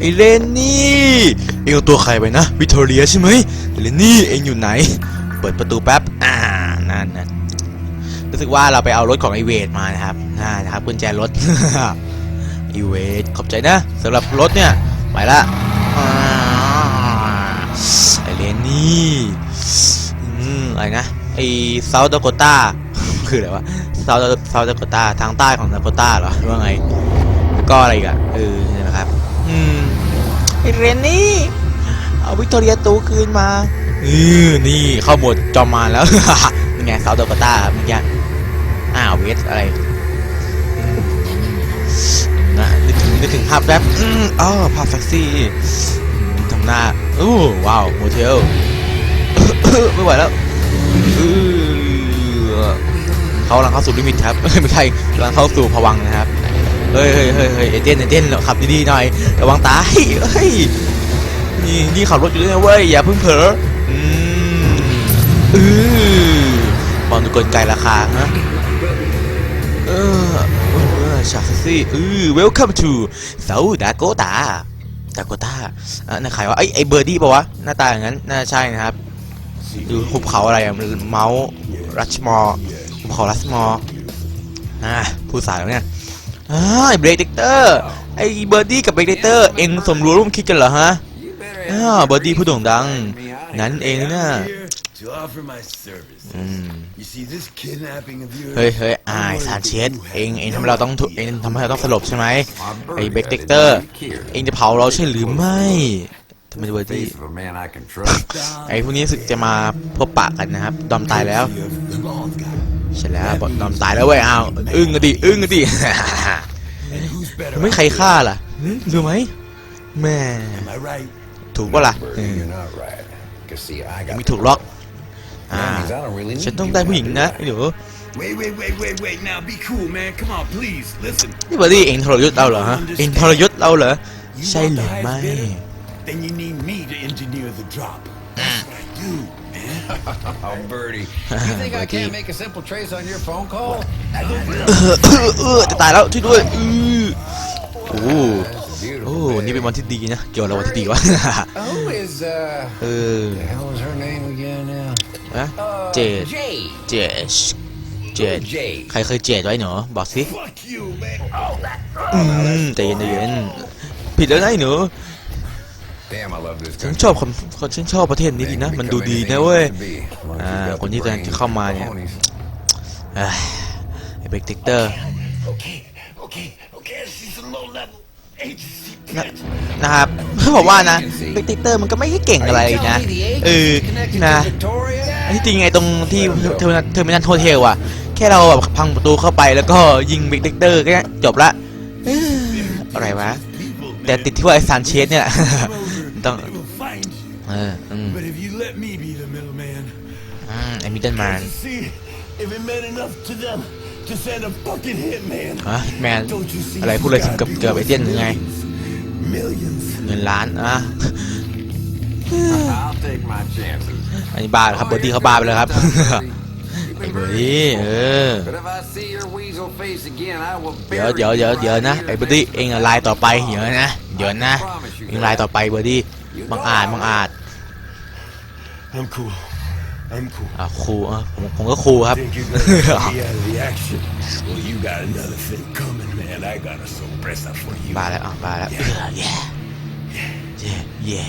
ไอเลนนี่เองเอาตัวใครไปนะ วิทอเรียใช่ไหมเลนนี่เองอยู่ไหน เปิดประตูแป๊บอ่านั่นนั่นรู้สึกว่าเราไปเอารถของไอเวทมานะครับน่านะครับกุญแจรถไอเวทขอบใจนะสำหรับรถเนี่ยไปละไอเลนนี่อืมอะไรนะไอเซาท์ดาโกต้าคืออะไรวะเซาท์เซาท์ดาโกต้าทางใต้ของดาโกต้าเหรอว่าไงแล้วก็อะไรอีกอะเออ เรนนี่ เอาวิกตอเรียตูคืนมาเออนี่เข้าหมดจอมมาแล้วนี่ไงเซาท์ดากตาเมื่อกี้อ้าวเวสอะไรนะนึกถึงนึกถึงภาพแรปอ๋อภาพแฟกซี่ทำหน้าอู้ว้าวโมเทลไม่ไหวแล้วเขากำลังเข้าสู่ลิมิตครับไม่ใช่กำลังเข้าสู่ภวังนะครับ เฮ้ยเฮ้ยเฮ้ยเฮ้ยเอเจนต์เอเจนขับดีๆหน่อยระวังตายเฮ้ยนี่นี่ขับรถอยู่ด้วยนะเว้ยอย่าเพิ่งเผลออืมเออมองดูกลไกราคาฮะเออเออชาซี่เออ welcome to South Dakota Dakota อะนั่นใครวะไอ้ยไอเบอร์ดี้ปะวะหน้าตาอย่างนั้นน่าใช่นะครับดูหุบเขาอะไรอะเมาส์รัชมอร์หุบเขารัชมอร์อ่าผู้สายแล้วเนี่ย อ่าไอ้เบรกเดกเตอร์ไอ้เบอร์ดี้กับเบรกเดกเตอร์ เอ็งสมรู้ร่วมคิดกันเหรอฮะอ่าเบอร์ดี้ผู้โด่งดัง นั้นเองน่ะ To offer my service. อืม You see, this kidnapping of yours. เฮ้ยเฮ้ยอายซานเชสเองเองทำให้เราต้องถูกเองทำให้เราต้องสลบใช่ไหมไอ้เบรกเดกเตอร์ เองจะเผาเราใช่หรือไม่ทำไมเบอร์ดี้ Face of a man I can trust. ไอ้พวกนี้รู้สึกจะมาพบปะกันนะครับ ดอมตายแล้ว The bald guy. ใช่แล้วบอดดอมตายแล้วเว้ยอ้าวอึ้งกันดิอึ้งกันดิ And who's better? ไม่ใครฆ่าล่ะหึรู้ไหมแม่ Am I right? ถูกปะล่ะเอ Bertie, อ you're not right. Cause see, I got ไม่ถูกล็อกอ่า That means I don't really need ฉันต้อง you ได้ผู้หญิง after นะ that. ไอ้หนู Wait, wait, wait, wait, wait. Now be cool, man. Come on, please. Listen. นี่บอดี้เองทรยศเราเหรอฮะเองทรยศเราเหรอ You ใช่ want ห the รือไม่ Oh, Bertie. You think I can't make a simple trace on your phone call? เออเออเออจะตายแล้วช่วยด้วยอือโอ้ That's a โอ้ beautiful วันนี้เป็นวันที่ดีนะเกี่ยวอะไรวันที่ดีวะ Who is, uh, เออ the hell is her name again now? นะ Uh, เจด Jade. เจดเจด Jade. ใครเคยเจดไว้หนอบอกสิ Fuck you, man. อืมใจเย็นใจเย็นผิดแล้วนะไอ้หนู Damn, I love this ฉัน country. ชอบคนคนฉันชอบประเทศนี้ดีนะ มันดูดีนะเว้ยอ่าคนที่กำลังจะเข้ามาเนี่ยเอ้ยไอ้เบรกเตอร์ Okay, okay, okay. She's a low level agency นะ bitch. นะครับเขาบอกว่านะเบรกเตอร์มันก็ไม่ได้เก่งอะไรนะเออนะอันที่จริงไงตรงที่เทอร์มินัลเทอร์มินัลโฮเทลอะแค่เราแบบพังประตูเข้าไปแล้วก็ยิงเบรกเตอร์แค่จบละเอ้ออะไรวะ People, แต่ติดที่ว่าไอ้ซานเชสเนี่ย ต้อง they will find you. เอออืม But if you let me be the middleman, อืมไอ้มิดเดิลแมน see if it meant enough to them to send a fucking hitman. อะแมน Don't you see? อะไรพูดอะไรถึงกับเกือบไอเจนหรือไง Millions. เงินล้านอะ I'll take my chances. อันนี้บ้าเหรอครับเบอร์ดี้เขาบ้าไปแล้วครับ ไอ้เบอร์ดี้เออ But if I see your weasel face again, I will เดี๋ยว bury เดี๋ยว you เดี๋ยว in เดี๋ยว my นะไอ้เบอร์ดี้เองอะไลน์ต่อไป เดี๋ยวนะ เดี๋ยวนะเองไลน์ต่อไปเบอร์ดี้บังอาจบังอาจ I'm cool. I'm cool. อะครูอะผมผมก็ครูครับ Think you're gonna get me out of the action? Well, you got another thing coming, man. I got a sorpresa for you. บ้าแล้วอะบ้าแล้วเออเย่เย่เย่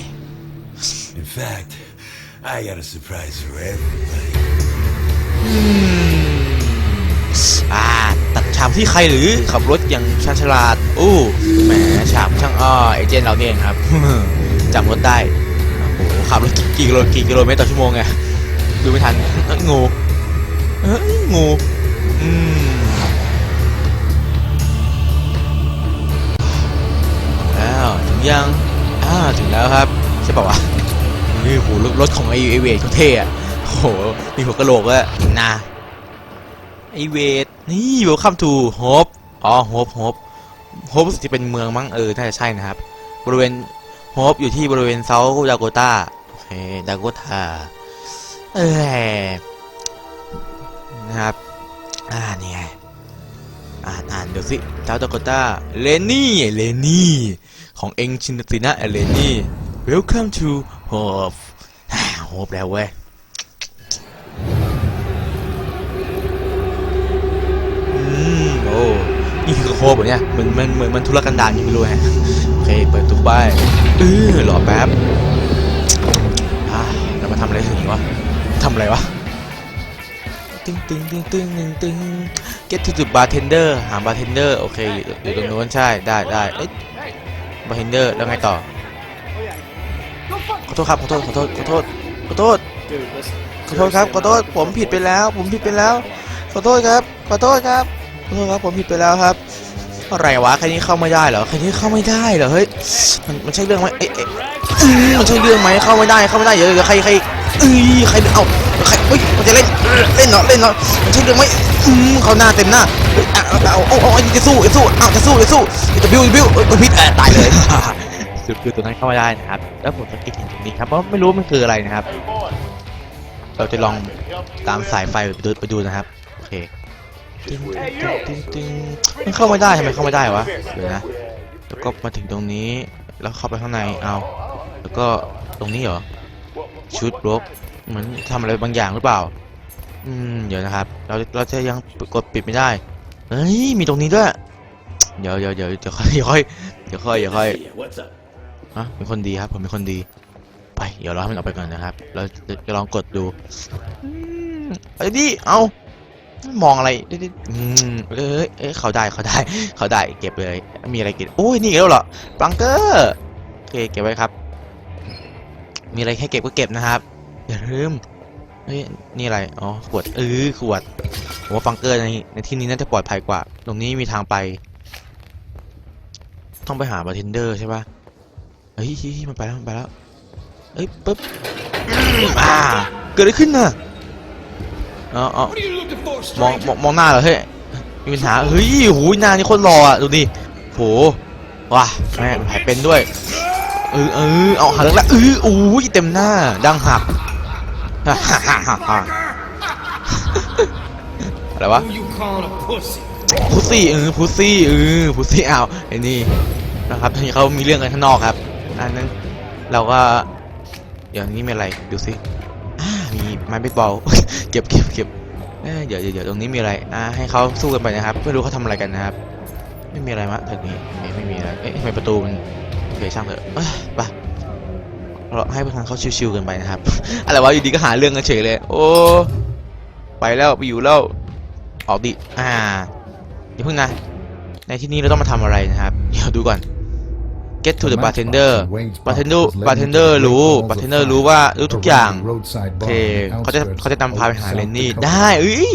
In fact, I got a surprise for everybody. อ่าตัดฉากที่ใครหรือขับรถอย่างชาญฉลาดอู้แห มฉากช่างอ้อเอเจนต์เราเนี่ยครับจำรถได้โอ้โหขับรถกี่กิโลกี่กิโลเมตรต่อชั่วโมงไงดูไม่ทันงูเอ้ยงูอืมแล้วถึงยังอ่าถึงแล้วครับใช่ป่าวะนี่โหรถรถของไอไอเวทเขาเท่อะโหมีหัวกระโหลกอะนะไอเวทนี่ welcome to Hope อ๋อ Hope Hope Hope รู้สึกจะเป็นเมืองมั้งเออน่าจะใช่นะครับ บริเวณ Hope อยู่ที่บริเวณเซาท์ดาโกตาโอเคดาโกตาเออนะครับ อ่าเนี่ยอ่านอ่านเดี๋ยวสิเซาท์ดาโกตาเลนนี่เลนนี่ของเองชินตินะเอเลนี่ Welcome to Hope โฮปแล้วเว้ยอืมโอ้ คือโฮปเหรอเนี่ยเหมือนมันเหมือนมันธุรกันดารยังไม่รู้ฮะโอเคเปิดตู้ป้ายเออรอแป๊บอ่าเรามาทำอะไรถึงวะทำอะไรวะตึงตึงตึงตึงตึงตึง get to the bartender หา bartender โอเคอยู่ตรงนู้นใช่ได้ได้เอ๊ะ bartender แล้วไงต่อขอโทษครับขอโทษขอโทษขอโทษขอโทษขอโทษครับขอโทษผมผิดไปแล้ว ผมผิดไปแล้ว ขอโทษครับ ขอโทษครับ โทษครับผมผิดไปแล้วครับอะไรวะแค่นี้เข้าไม่ได้เหรอแค่นี้เข้าไม่ได้เหรอเฮ้ยมันมันใช่เรื่องไหมเอ๊ะเอ๊ะอืมมันใช่เรื่องไหมเข้าไม่ได้เข้าไม่ได้เดี๋ยวเดี๋ยวใครใครเอ้ยใครเอ้าใครเฮ้ยมันจะเล่นเล่นเหรอเล่นเหรอมันใช่เรื่องไหมอืมเขาหน้าเต็มหน้าเฮ้ยเอาเอาเอาเอาเอาจะสู้จะสู้เอาจะสู้จะสู้จะบิวจะบิวเอ้ยมันผิดเออตายเลยสุดคือตัวนั้นเข้าไม่ได้นะครับ แล้วผมสังเกตเห็นตรงนี้ครับเพราะไม่รู้มันคืออะไรนะครับ เราจะลองตามสายไฟไปดูไปดูนะครับโอเค ตึ้งตึ้งตึ้งมันเข้าไม่ได้ทำไมเข้าไม่ได้วะเดี๋ยวนะแล้วก็มาถึงตรงนี้แล้วเข้าไปข้างในเอาแล้วก็ตรงนี้เหรอชุดบล็อกเหมือนทำอะไรบางอย่างหรือเปล่า อืมเดี๋ยวนะครับ เราเราจะยังกดปิดไม่ได้เฮ้ยมีตรงนี้ด้วยเดี๋ยวเดี๋ยวเดี๋ยวเดี๋ยวค่อยเดี๋ยวค่อยเดี๋ยวค่อยเดี๋ยวค่อย Yeah, what's up? อะเป็นคนดีครับ ผมเป็นคนดี ไปเดี๋ยวเราให้มันออกไปก่อนนะครับ เราจะลองกดดูไอ้ดิเอา มองอะไรอืมเอ้ยเอ้ยเขาได้เขาได้ เขาได้เก็บเลย มีอะไรกินโอ้ยนี่อีกแล้วเหรอบังเกอร์โอเคเก็บไว้ครับ มีอะไรให้เก็บก็เก็บนะครับอย่าลืมเฮ้ยนี่อะไรอ๋อขวดเออขวดผมว่าบังเกอร์ในในที่นี้น่าจะปลอดภัยกว่า ตรงนี้มีทางไป ต้องไปหาบาร์เทนเดอร์ใช่ปะเฮ้ยมันไปแล้วมันไปแล้วเอ้ยปึ๊บอ่าเกิดอะไรขึ้นน่ะ อ๋ออ๋อ What are you looking for, มอง stranger? มองมองหน้าเหรอเฮ้ยมีปัญหาเฮ้ยหูยหน้านี่โคนรออะดูดิโหว้าแม่งถ่ายเป็นด้วยเออเออเอาหันหลังแล้วเอออู้ยเต็มหน้าดังหักฮ่าฮ่าฮ่าฮ่าฮ่าอะไรวะ Who you calling a pussy? พุซซี่เออพุซซี่เออพุซซี่อ้าวไอ้นี่นะครับที่เขามีเรื่องกันข้างนอกครับอันนั้นเราก็อย่างนี้มีอะไรดูสิอ่า มีไม้เบสบอลเก็บเก็บเก็บเดี๋ยวเดี๋ยวเดี๋ยวตรงนี้มีอะไรอ่าให้เขาสู้กันไปนะครับไม่รู้เขาทำอะไรกันนะครับ ไม่มีอะไรมะทางนี้ไม่ไม่มีอะไรเอ๊ะทำไมประตูมันโอเคช่างเถอะไปเราให้พวกนั้นเขาชิวๆกันไปนะครับอะไรวะอยู่ดีก็หาเรื่องกันเฉยเลย โอ้ไปแล้วไปอยู่แล้วออกดิอ่าอย่าเพิ่งนะในที่นี้เราต้องมาทำอะไรนะครับ เดี๋ยวดูก่อน get to the bartender bartender bartender รู้ bartender รู้ว่ารู้ทุกอย่างโอเคเขาจะเขาจะนำพาไปหาเลนนี่ได้เอ้ย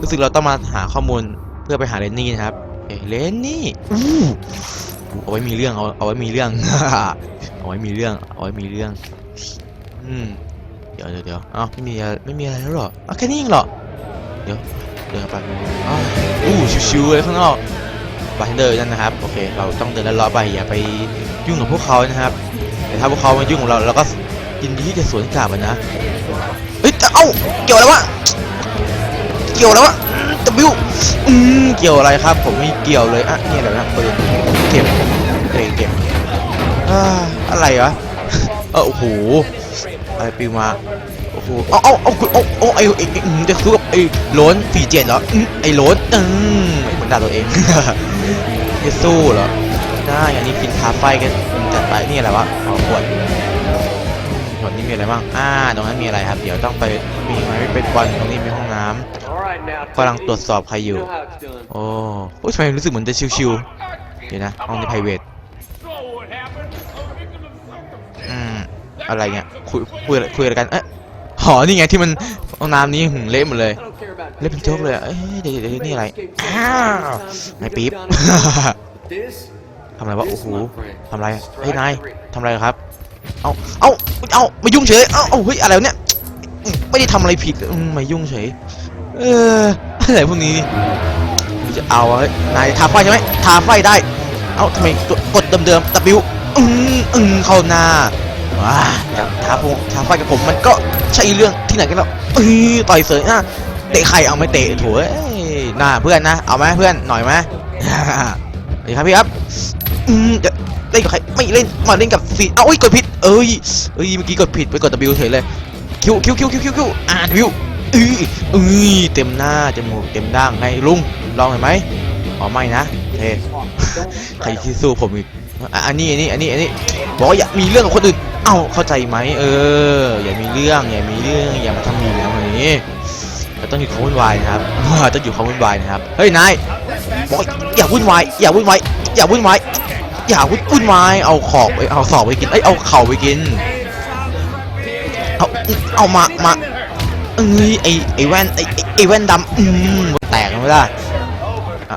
รู้สึกเราต้องมาหาข้อมูลเพื่อไปหาเลนนี่นะครับเอ้ยเลนนี่อู้เอาไว้มีเรื่องเอาเอาไว้มีเรื่องเอาไว้มีเรื่องเอาไว้มีเรื่องอืมเดี๋ยวเดี๋ยวเดี๋ยวเอ้าไม่มีอะไรไม่มีอะไรแล้วเหรออ้าวแค่นี้เองเหรอเดี๋ยวเดินไปอ้าวอู้ชิวๆเลยข้างนอก บาร์เทนเดอร์นั่นนะครับโอเคเราต้องเดินลัดเลาะไปอย่าไปยุ่งกับพวกเขานะครับ แต่ถ้าพวกเขามายุ่งกับเราเราก็ยินดีที่จะสวนกลับนะเฮ้ยเอ้าเกี่ยวอะไรวะเกี่ยวอะไรวะตบิวอืมเกี่ยวอะไรครับ ผมไม่เกี่ยวเลยอะนี่อะไรนะปืนเก็บเก็บเก็บอะไรวะเออโอ้โหอะไรปิวมาโอ้โหเอาเอาเอาคุณเอาเอาไอ้ไอ้ไอ้อืมจะสู้กับไอ้โหลนสี่เจ็ดเหรอไอ้โหลนอืมไม่เหมือน ด่าตัวเองจะสู้เหรอ ได้อันนี้กินคาไฟกันจัดไปนี่อะไรวะเอาขวดขวดนี้มีอะไรบ้าง อ่า ตรงนั้นมีอะไรครับ เดี๋ยวต้องไปมีไหมเป็นบอลตรงนี้มีห้องน้ำกำลังตรวจสอบใครอยู่ โอ้โอ้ยทำไมรู้สึกเหมือนจะชิวๆ เดี๋ยวนะ ห้องนี้ private อืม อะไรเงี้ย คุยคุยคุยอะไรกัน เอ๊ะหอนี่ไงที่มันห้องน้ำนี้หึงเละหมดเลย เละเป็นโจ๊กเลยอะเอ้ยเดี๋ยวเดี๋ยวเดี๋ยวนี่อะไรอ้าวไอ้ปี๊บทำอะไรวะโอ้โหทำอะไรอะเฮ้ยนายทำอะไรครับ เอาเอาเอามายุ่งเฉยเอาเอาเฮ้ยอะไรวะเนี่ยอืมไม่ได้ทำอะไรผิดอืมมายุ่งเฉยเอออะไรพวกนี้นี่จะเอาอะเฮ้ยนายทาไฟใช่ไหมทาไฟได้เอ้าทำไมตัวกดเดิมๆตะบิวอืมอืมเข้าหน้าว้าจะท้าพงท้าไฟกับผมมันก็ใช่เรื่องที่ไหนกันแล้วเอ้ยต่อยเสยหน้า เตะใครเอาไม่เตะถเอ้ยน้าเพื่อนนะเอาไหมเพื่อนหน่อยไหมดีครับพี่ครับอืมจะเล่นกับใครไม่เล่นมาเล่นกับฟีเอ้าอ้ยกดผิดเอ้ยเอ้ยเมื่อกี้กดผิดไปกด W เฉยเลยคิวคิวคิวคิวคิวคิวอ่า W เอ้ยเอ้ยเต็มหน้าจมูกเต็มด่างไงลุงลองเห็นไหมอ๋อไม่นะเฮ้ใครที่สู้ผมอีกอันนี้อันนี้อันนี้อันนี้บอกอย่ามีเรื่องกับคนอื่นเอ้าเข้าใจไหมเอออย่ามีเรื่องอย่ามีเรื่องอย่ามาทำมีเรื่องแบบนี้ ต้องหยุดความวุ่นวายนะครับต้องหยุดความวุ่นวายนะครับ เฮ้ยนายบอกว่าอย่าวุ่นวาย อย่าวุ่นวาย อย่าวุ่นวาย อย่าวุ่นวุ่นวาย เอาขอบไปเอาสอบไปกิน เอ้ย เอาเข่าไปกิน เอา เอามา มาเอ้ย ไอไอแว่น ไอไอแว่นดำอืมแตกไม่ได้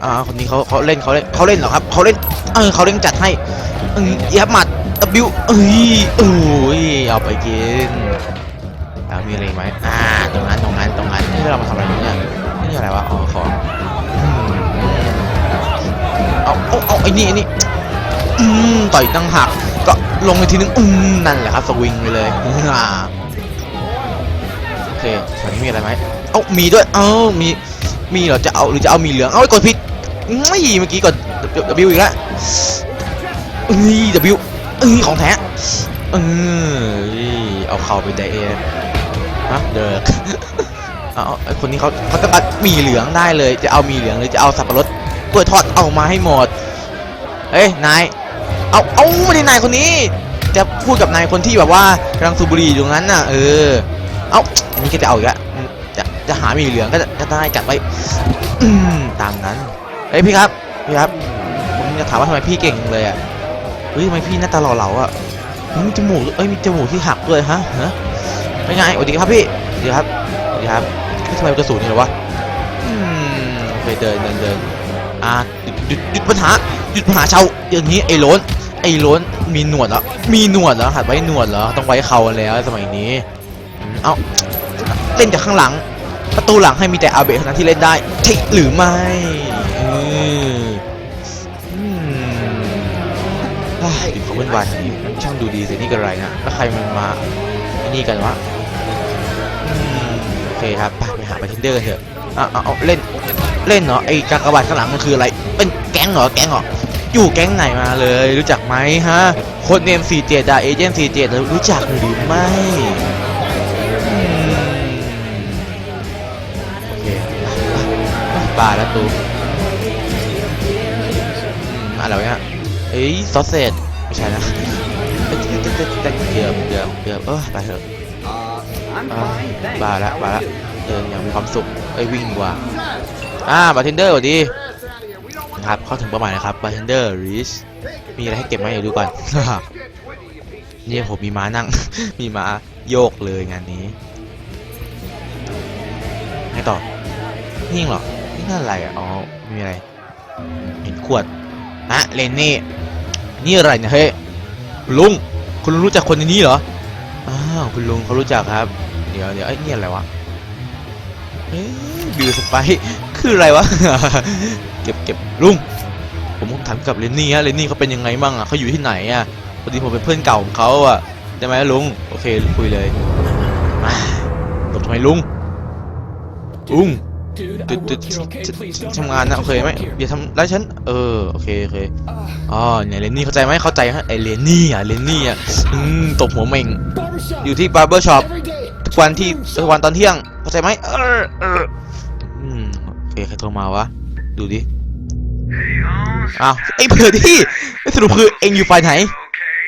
อ่าคนนี้เขาเขาเล่นเขาเล่นเขาเล่นเหรอครับเขาเล่น เออเขาเล่นจัดให้เอ้ยยับหมัด W เอ้ยโอ้ย เอาไปกินแล้วมีอะไรไหมอ่า ตรงนั้น ตรงนั้เรามาทำอะไรเนี่ยนี่อะไรวะ อ๋อ ของเอาเอาเอาไอ้นี่ไอ้นี่อืมต่อยตั้งหัก ก็ลงไปทีนึงอืมนั่นแหละครับ สวิงไปเลยอ่าโอเคตอนนี้มีอะไรไหมเอ้ามีด้วย เอ้ามี มีเหรอ จะเอาหรือจะเอามีเหลือง เอากดผิดไม่เมื่อกี้กด W อีกแล้วเอ้ย W เอ้ยของแท้เอ้ยเอาเข่าไปไดเอทฮะเดิก เอาเอาไอคนนี้เขาเขาจะตัดมีเหลืองได้เลย จะเอามีเหลืองหรือจะเอาสับปะรดกล้วยทอดเอามาให้หมดเอ้ยนายเอาเอาไม่ได้นายคนนี้ จะพูดกับนายคนที่แบบว่ากำลังสูบบุหรี่อยู่ตรงนั้นน่ะเออเอาอันนี้ก็จะเอาอีกแล้วอืมจะจะหามีเหลืองก็จะจะได้จัดไว้ตามนั้นเฮ้ยพี่ครับพี่ครับผมจะถามว่าทำไมพี่เก่งเลยอะเฮ้ยทำไมพี่หน้าตาหล่อเหลาอะมีจมูกเอ้ยมีจมูกที่หักด้วยฮะฮะเป็นไงสวัสดีครับพี่สวัสดีครับสวัสดีครับ ทำไมเป็นกระสุนนี่เหรอวะอืมโอเดินเดินเดินอ่าหยุดหยุดปัญหาหยุดปัญหาเช่าอย่างนี้ไอ้ล้นไอ้ล้นมีหนวดเหรอมีหนวดเหรอหัดไว้หนวดเหรอต้องไว้เขาแล้วสมัยนี้เอ้าเล่นจากข้างหลัง ประตูหลังให้มีแต่อาเบะเท่านั้นที่เล่นได้ใช่หรือไม่เอออืมอ่าดิบเขาเป็นวันช่างดูดีแต่นี่กันไรนะแล้วใครมันมาไอ้นี่กันวะ เคครับไปหาบาร์เทนเดอร์กันเถอะเอาเอาเล่นเล่นเหรอไอ้กากบาทข้างหลังมันคืออะไร เป็นแก๊งเหรอแก๊งเหรออยู่แก๊งไหนมาเลย รู้จักไหมฮะโคนเนมสี่เจ็ดอะเอเจนต์สี่เจ็ดรู้จักหรือไม่โอเคบ้าแล้วตูอืมอะไรเนี่ยเอ้ยซอสเซจไม่ใช่นะเอ้ยเกือบเกือบเกือบเกือบเกือบเออไปเถอะ บาละบาละเดินอย่างมีความสุขเอ้ยวิ่งดีกว่าอ่าบาร์เทนเดอร์สวัสดีครับเข้าถึงเป้าหมายนะครับบาร์เทนเดอร์ริชมีอะไรให้เก็บไหมเดี๋ยวดูก่อนนี่ผมมีม้านั่ง มีม้าโยกเลยงานนี้ให้ต่อนี่เหรอนี่นั่นอะไรอะอ๋อไม่มีอะไร เห็นขวดอะเลนนี่นี่อะไรเนี่ยเฮ้ยคุณลุงคุณลุงรู้จักคนในนี้เหรออ้าวคุณลุงเขารู้จักครับเดี๋ยวเดี๋ยวไอ้ยนี่อะไรวะเอ้ยบิวสไปซ์คืออะไรวะ เก็บเก็บลุงผมถามกับเลนนี่ฮะเลนนี่เขาเป็นยังไงบ้างอะเขาอยู่ที่ไหนอะพอดีผมเป็นเพื่อนเก่าของเขาอะใช่ไหมลุงโอเคคุยเลยมาหลบทำไมลุงลุง Dude, ตึ๊ดตึ๊ดทำงานนะโอเคไหมอย่าทำร้ายฉันเออโอเคโอเคอ๋อเนี่ยเลนนี่เข้าใจไหมเข้าใจฮะไอเลนนี่อะเลนนี่อะอืมตบหัวเหม่งอยู่ที่บาร์เบอร์ช็อป ทุกวันที่ทุกวันตอนเที่ยงเข้าใจไหมเออเอออืมโอเคใครโทรมาวะ ดูดิอ้าวไอ้เผื่อที่สรุปคือเอ็งอยู่ฝ่ายไหน Okay.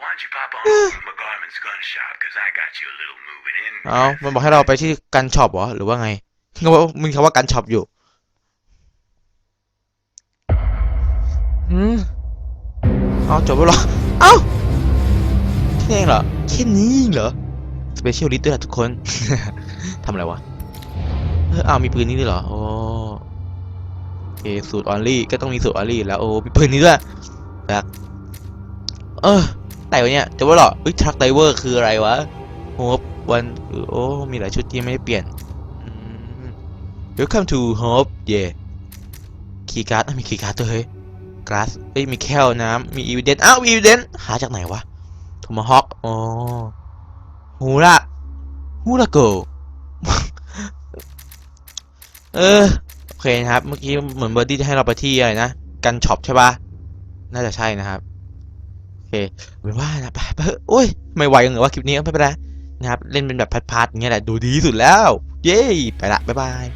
Why don't you pop on over to McGarman's gun shop? Cause I got you a little moving in. เอามันบอกให้เราไปที่กันช็อปเหรอ หรือว่าไงก็ว่ามึงคำว่ากันช็อปอยู่อืมเอาจบแล้วเหรอ เอ้าแค่นี้เองเหรอแค่นี้เองเหรอส เปเชียลลิสต์ด้วยล่ะทุกคน ทำอะไรวะ เอออ้ามีปืนนี้ด้วยเหรอ โอ้โอเคสูตรออลลี่ก็ต้องมีสูตรออลลี่แล้ว โอ้ มีปืนนี้ด้วยดักเออไหนวะเนี่ยจบแล้วเหรอเฮ้ยทรัคไดเวอร์คืออะไรวะโฮปวันโอ้ มีหลายชุดที่ไม่ได้เปลี่ยน Welcome to Hope เย่คีย์การ์ดมีคีย์การ์ดด้วยเฮ้ยกราสเอ้ยมีแคลน้ำมีอีเดนอ้าวอีเดนหาจากไหนวะโทมาฮอกอ๋อ ฮูระฮูระโกเออโอเคนะครับ เมื่อกี้เหมือนเบอร์ดี้จะให้เราไปที่อะไรนะ กันช็อปใช่ปะน่าจะใช่นะครับ โอเคเป็นว่านะไปไปเถอะโอ้ย ไม่ไหวกันเหรอว่าคลิปนี้ไม่เป็นไรนะครับ เล่นเป็นแบบพัดๆอย่างเงี้ยแหละ ดูดีที่สุดแล้ว เย้ ไปละ บ๊ายบาย